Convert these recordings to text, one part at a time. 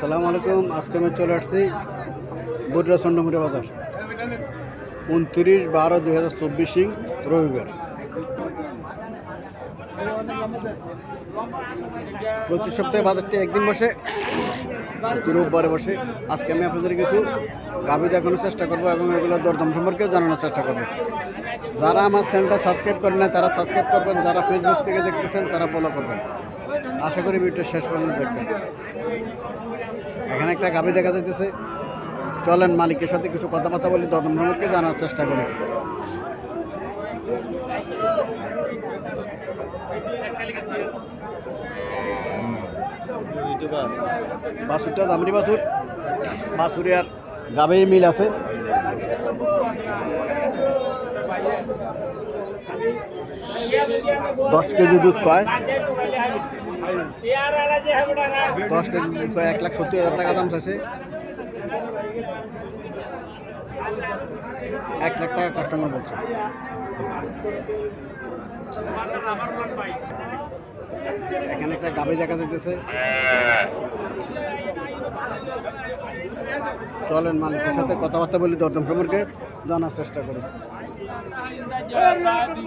সালামু আলাইকুম, আজকে আমি চলে আসছি বুটরা চন্ডমুড়ি বাজার। উনত্রিশ বারো দুই হাজার চব্বিশ, রবিবার। প্রতি সপ্তাহে বাজারটি একদিন বসে রোববারে বসে। আজকে আমি আপনাদের কিছু গাভি দেখানোর চেষ্টা করব এবং এগুলোর দরদাম সম্পর্কে জানানোর চেষ্টা করব। যারা আমার চ্যানেলটা সাবস্ক্রাইব করেন না তারা সাবস্ক্রাইব করবেন। যারা ফেসবুক থেকে দেখতেছেন, তারা ফলো করবেন। আশা করি ভিডিওটা শেষ পর্যন্ত দেখবেন। এখানে একটা গাভি দেখা যাইতেছে। চলেন মালিকের সাথে কিছু কথাবার্তা বলি সম্পর্কে জানার চেষ্টা করি। বাসুরটা দামড়ি বাসুর। বাসুরি আর গাবে মিল আছে। দশ কেজি দুধ পায়। দশ কেজি পায় এক লাখ সত্তর হাজার টাকা দাম চাইছে। এক লাখ টাকা কাস্টমার বলছে। এখানে একটা গাবি দেখা যাইতেছে। চলেন মালিকের সাথে কথাবার্তা বলি, দর্দম সম্পর্কে জানার চেষ্টা করি।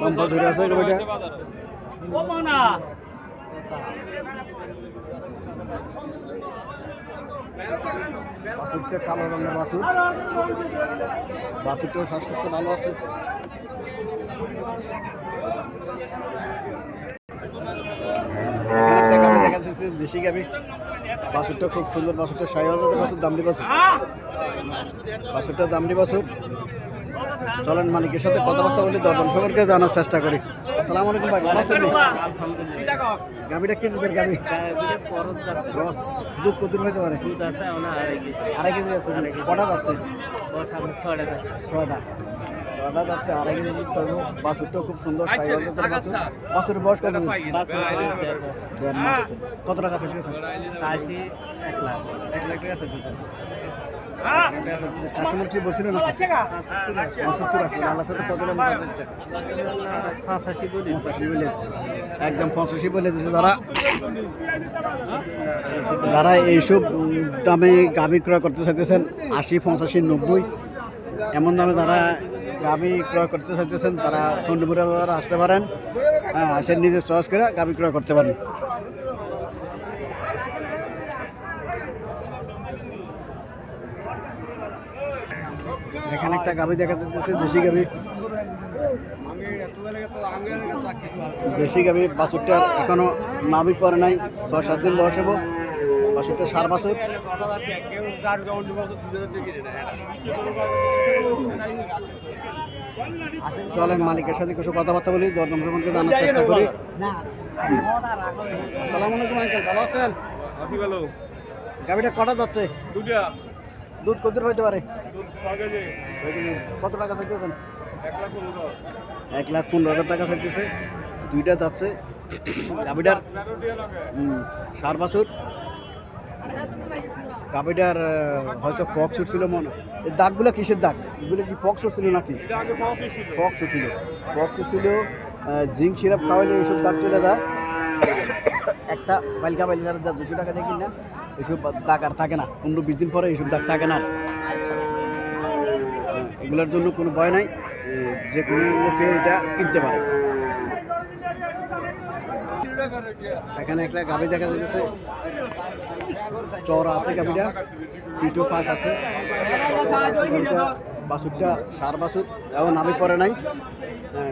লম্বা ঝুড়ে আছে গাবিটা বাসুরটা কালো রঙের বাসুর। বাসুরটাও স্বাস্থ্য ভালো আছে। দেশি গাভি বাসুরটা খুব সুন্দর বাসুরটা সাড়ে হাজার বাসুর, দামড়ি বাসুর। বাসুরটা দামড়ি বাসুর। চলেন মালিকের সাথে কথাবার্তা বলে দরদাম সম্পর্কে জানার চেষ্টা করি। আসসালামু আলাইকুম ভাই ভালো গাভিটা কি দুধের গাভি? দশ দুধ কত হইতে পারে? আড়াই কেজি। আছে কটা যাচ্ছে? ছয়টা ছয়টা। যাচ্ছে আড়াই কেজি দুধ পাবো বাছুরটাও খুব সুন্দর সাইজ বাছুর। বয়স কত? আছে। কত টাকা চাইতেছে এক লাখ। টাকা চাইতেছে কাস্টমার কি বলছিল না পঁচাত্তর আল্লাহ সাথে কত পঁচাশি বলেছে একদম পঁচাশি বলে দিচ্ছে যারা। যারা এইসব দামে গাভি ক্রয় করতে চাইতেছেন আশি পঁচাশি নব্বই এমন দামে যারা গাভি ক্রয় করতে চাইতেছেন তারা চন্ডীপুরে আসতে পারেন। হ্যাঁ আসে নিজের চয়েস করে গাভি ক্রয় করতে পারেন। এখানে একটা গাভি দেখা যাচ্ছে দেশি গাভি। দেশি গাভি বাছুরটা এখনও নাভি পরে নাই ছয় সাত দিন বয়স হব বাছুরটা সার বাছুর। চলেন মালিকের সাথে কিছু কথাবার্তা বলি দরদাম সম্পর্কে জানার চেষ্টা করি। আসসালামু আলাইকুম আঙ্কেল ভালো আছেন? আছি ভালো। গাভিটা কটা যাচ্ছে? দুটা দুধ কত হইতে পারে? কত টাকা চাইতেছেন? এক লাখ পনেরো হাজার টাকা চাইতেছে। দুইটা যাচ্ছে। লাগে সার বাছুর। গাভিটার আহ, হয়তো ফক ছিল মনে এই দাগগুলো কিসের দাগ? এগুলো কি ফক ছিল নাকি? ফক ছিল ফক ছিল জিঙ্ক সিরাপ খাওয়াইলে এইসব দাগ চলে যায়। একটা বালিকা বালিকা যা দুশো টাকা দেখি না এইসব দাগ আর থাকে না। পনেরো বিশ দিন পরে এইসব দাগ থাকে না। এগুলোর জন্য কোনো ভয় নাই যে কোনো লোকে এটা কিনতে পারে। এখানে একটা গাভি দেখা যাচ্ছে চর আছে গাভিটা পিটু ফাঁস আছে। বাছুরটা সার বাছুর এবং নামে পড়ে নাই।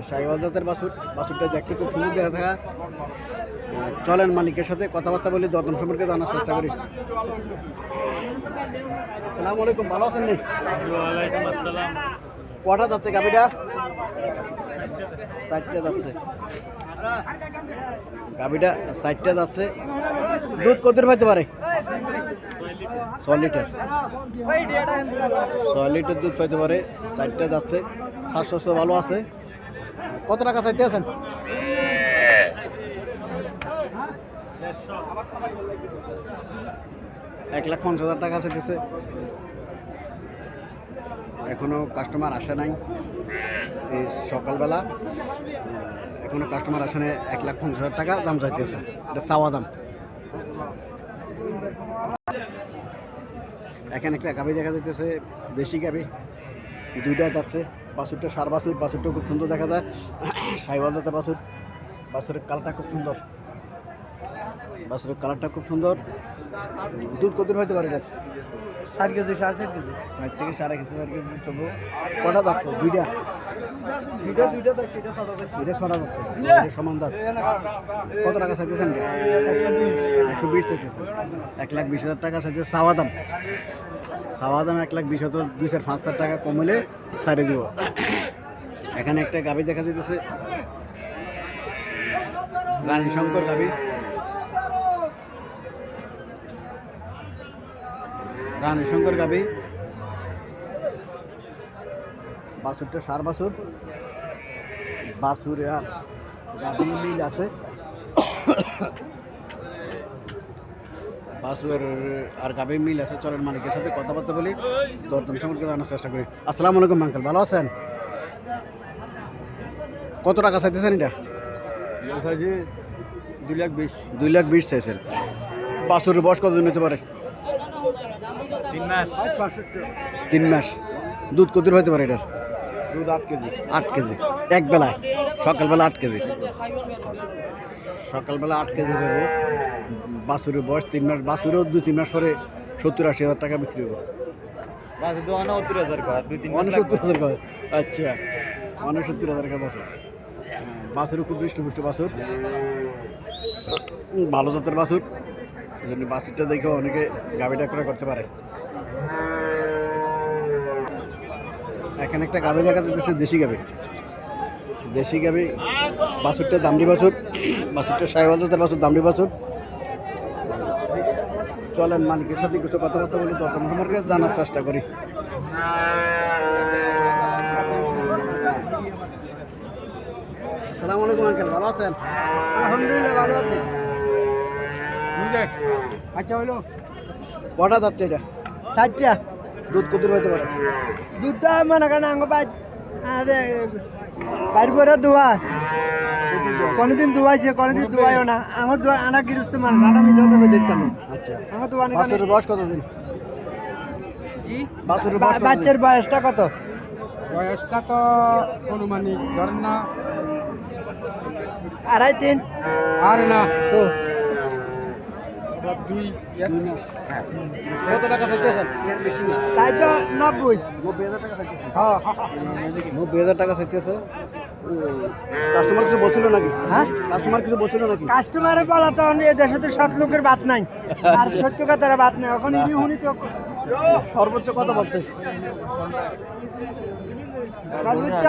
সাইবাল জাতের বাছুর বাছুরটা দেখতে খুব সুন্দর দেখা থাকা। চলেন মালিকের সাথে কথাবার্তা বলি দরদাম সম্পর্কে জানার চেষ্টা করি। আসসালামু আলাইকুম ভালো আছেন নি? কটা যাচ্ছে গাভিটা? চারটে যাচ্ছে। গাভিটা চারটে যাচ্ছে। দুধ কত পাইতে পারে? ছয় লিটার। ছয় লিটার দুধ পাইতে পারে, চারটে যাচ্ছে। শ্বাস স্বাস্থ্য ভালো আছে। কত টাকা চাইতে আছেন? এক লাখ পঞ্চাশ হাজার টাকা চাইতেছে। এখনও কাস্টমার আসে নাই। এই সকালবেলা, এখনও কাস্টমার আসেনি এক লাখ পঞ্চাশ হাজার টাকা দাম চাইতেছে। এটা চাওয়া দাম। এখানে একটা গাভী দেখা যাইতেছে, দেশি গাভি। দুইটা যাচ্ছে, বাছুরটা সার বাছুর বাছুরটা খুব সুন্দর দেখা যায়। সাইওয়াল জাতের বাছুর, বাছুরের কালটা খুব সুন্দর। বাছুরের কালারটা খুব সুন্দর। দুধ কত হইতে পারে এটা? ষাট কেজি সাড়ে চার কেজি। থেকে সাড়ে কেজি চার কেজি তবু। কটা যাচ্ছে দুইটা? দুইটা দুইটা দেখছি এটা ছোট দেখছি দুইটা ছটা যাচ্ছে সমান দাম কত টাকা চাইতেছেন? একশো বিশ চাইতেছে এক লাখ বিশ হাজার টাকা চাইতেছে সাওয়া দাম। সাওয়া দাম এক লাখ বিশ হাজার দুই চার পাঁচ হাজার টাকা কমলে দিব। এখানে একটা গাবি দেখা যেতেছে রানী শঙ্কর গাবি রানী শঙ্কর গাবি বাছুরটা সার বাছুর বাছুর আর গাভী মিল আছে। বাছুর আর গাভী মিল আছে চলেন মালিকের সাথে কথাবার্তা বলি। দরদাম সম্পর্কে জানার চেষ্টা করি। আসসালামু আলাইকুম আঙ্কেল ভালো আছেন? কত টাকা চাইতেছেন এটা? দুই লাখ বিশ। দুই লাখ বিশ চাইছেন। বাছুরের বয়স কতদিন হতে পারে? তিন মাস। তিন মাস। দুধ কত হতে পারে এটার? দুধ আট কেজি। আট কেজি। এক বেলায় সকালবেলা আট কেজি। সকালবেলা আট কেজি দেবো বাছুরের বয়স তিন মাস। বাছুরেও দু তিন মাস পরে সত্তর আশি হাজার টাকা বিক্রি হবে। বাস উত্তর হাজার কর দুই তিন মাস উনসত্তর হাজার করে। আচ্ছা। উনসত্তর হাজার টাকা বাছুর। বাছুরও খুব হৃষ্টপুষ্ট বাছুর। ভালো জাতের বাছুর। বাছুরটা দেখে অনেকে গাভিটা করে করতে পারে। এখানে একটা গাভি দেখা যাচ্ছে দেশি গাভি। দেশি গাভি, বাছুরটা দামড়ি বাছুর, বাছুরটা সাহেবাল জাতের বাছুর, দামড়ি বাছুর। চলেন, মালিকের সাথে কিছু কথাবার্তা বলে দরকার সম্পর্কে জানার চেষ্টা করি। সালাম আলাইকুম, আঙ্কেল। ভালো আছেন? আলহামদুলিল্লাহ, ভালো আছে। আচ্ছা হইল। কটা যাচ্ছে এটা। ষাটটা। দুধ কত হইতে পারে? দুধটা মনে করেন আঙ্গ বাইর করে দোয়া কোনদিন দোয়াইছে কোনদিন দোয়াইও না। আমার দোয়া আনা গিরস্ত মানে রাটা মিজে তো কই দিতাম আচ্ছা। আমার দোয়া নিকানে বাছুরের বয়স কতদিন? জি? বাছুরের বয়স বাচ্চার বয়সটা কত? বয়সটা তো অনুমানিক ধরেন না। আড়াই তিন? আরে না। তো দুই দুই কত টাকা চাইতেছেন? তাই তো নব্বই। নব্বই হাজার টাকা চাইতেছেন? হ্যাঁ। নব্বই হাজার টাকা চাইতেছে? কাস্টমার কিছু বলছিল নাকি? হ্যাঁ? কাস্টমার কিছু বলছিল নাকি? কাস্টমারের বলা তো এ দেশে তো সৎ লোকের বাত নাই। আর সত্য কথার বাত নাই। এখন ইডি হুনি তো সর্বোচ্চ কত বলছে। সর্বোচ্চ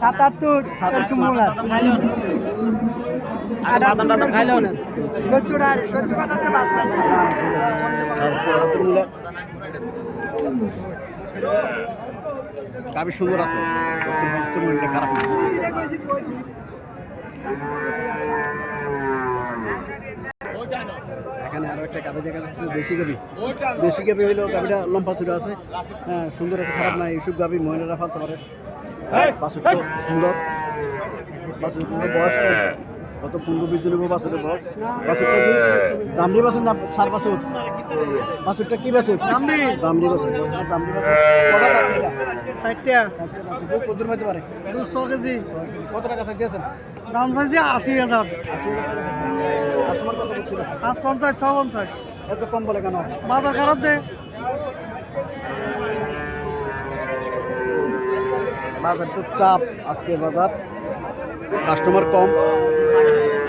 সাতাত্তর এরকম সত্তর আর সত্য তো নাই। সর্বোচ্চ সুন্দর আছে। সত্তর খারাপ না। এখানে আরও একটা গাভি দেখা যাচ্ছে দেশি গাভি। দেশি গাভি হইল গাভিটা লম্বা চূড়া আছে। হ্যাঁ সুন্দর আছে খারাপ না এইসব গাভি মহিলারা ফালতে পারে। বাছুরটা সুন্দর। বাছুর কিন্তু কত পনেরো বিশ দিনের বাছুরের বয়স বাছুরটা কি? দামড়ি বাছুর না সার বাছুর? বাছুরটা কি বাছুর? দামড়ি। দামড়ি বাছুর। দামড়ি বাছুর। কটা যাচ্ছে এটা? ষাটটা। দুধ কত দূর হইতে পারে? দুশো কেজি। কত টাকা চাইতেছেন দাম চাইছি আশি হাজার। আশি হাজার কাস্টমার কত করছিল পাঁচ পঞ্চাশ ছ পঞ্চাশ এত কম বলে কেন? বাজার খারাপ দে। বাজার তো চাপ আজকে বাজার। কাস্টমার কম।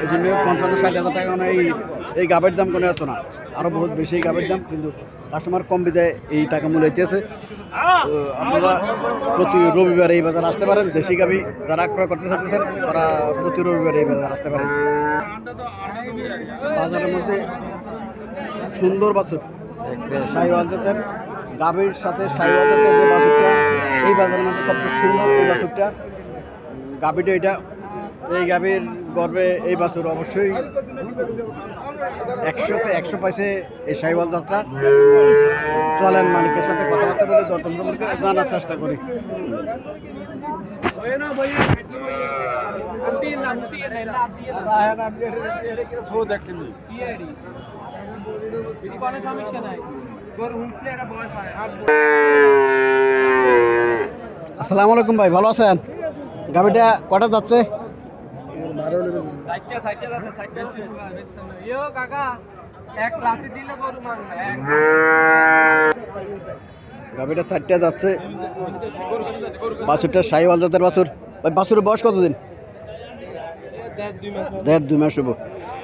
এই জন্য পঞ্চান্ন, ষাট হাজার টাকা মানে এই এই গাবের দাম কোনো এত না। আরও বহুত বেশি এই গাবের দাম, কিন্তু কাস্টমার কম বিদায় এই টাকা মূল্য হইতেছে। আপনারা প্রতি রবিবার এই বাজার আসতে পারেন। দেশি গাবি যারা ক্রয় করতে চাইতেছেন, তারা প্রতি রবিবার এই বাজার আসতে পারেন। বাজারের মধ্যে সুন্দর বাছুর সাইওয়াল জাতের, গাভীর সাথে সাইওয়াল জাতের যে বাছুরটা, এই বাজারের মধ্যে সবচেয়ে সুন্দর এই বাছুরটা। গাভীটা এটা, এই গাভীর গর্বে এই বাছুর অবশ্যই একশোতে একশো পাইছে এই সাইওয়াল যাত্রা। চলেন মালিকের সাথে কথাবার্তা বলে দর্শন সম্পর্কে জানার চেষ্টা করি। আসসালামু আলাইকুম ভাই, ভালো আছেন? গাভিটা কটা যাচ্ছে? গাভিটা চারটা যাচ্ছে বাছুরটা সাইওয়াল জাতের বাছুর। ভাই বাছুরের বয়স কতদিন? দেড় দুই মাস হব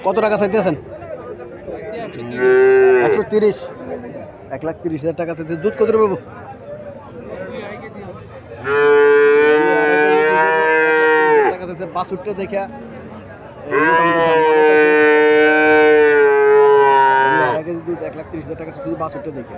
কত টাকা চাইতেছেন একশো তিরিশ। এক লাখ তিরিশ হাজার টাকা চাইতে। দুধ কত পাবো টাকা বাসুরটা দেখে আড়াই কেজি দুধ এক লাখ তিরিশ হাজার টাকা শুধু বাসুরটা দেখে।